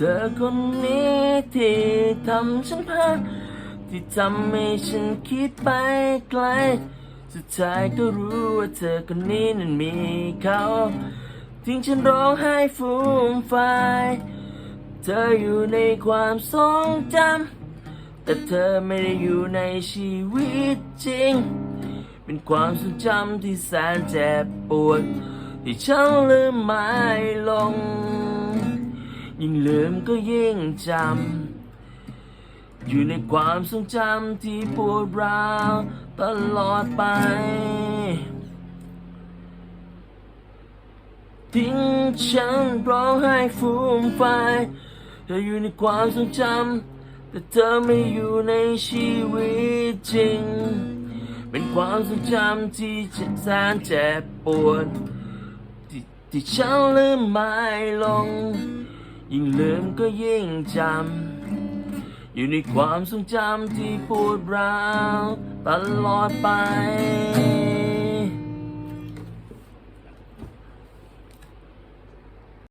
ธอคนนี้ที่ทำฉันพลาดที่ทำให้ฉันคิดไปไกล สุดท้ายก็รู้ว่าเธอคนนี้นั้นมีเขาทิ้งฉันร้องไห้ฟูมฟายเธออยู่ในความทรงจำแต่เธอไม่ได้อยู่ในชีวิตจริง เป็นความทรงจำที่แสนเจ็บปวด ที่ฉันลืมไม่ลง ยิ่งลืมก็ยิ่งจำ อยู่ในความทรงจำที่ปวดร้าวตลอดไป ทิ้งฉันร้องไห้ฟูมไฟเธออยู่ในความทรงจำ แต่เธอไม่อยู่ในชีวิตจริง เป็นความทรงจำที่แสนเจ็บปวด ที่ที่ฉันลืมไม่ลง ยิ่งลืมก็ยิ่งจำ อยู่ในความทรงจำที่ปวดร้าวตลอดไป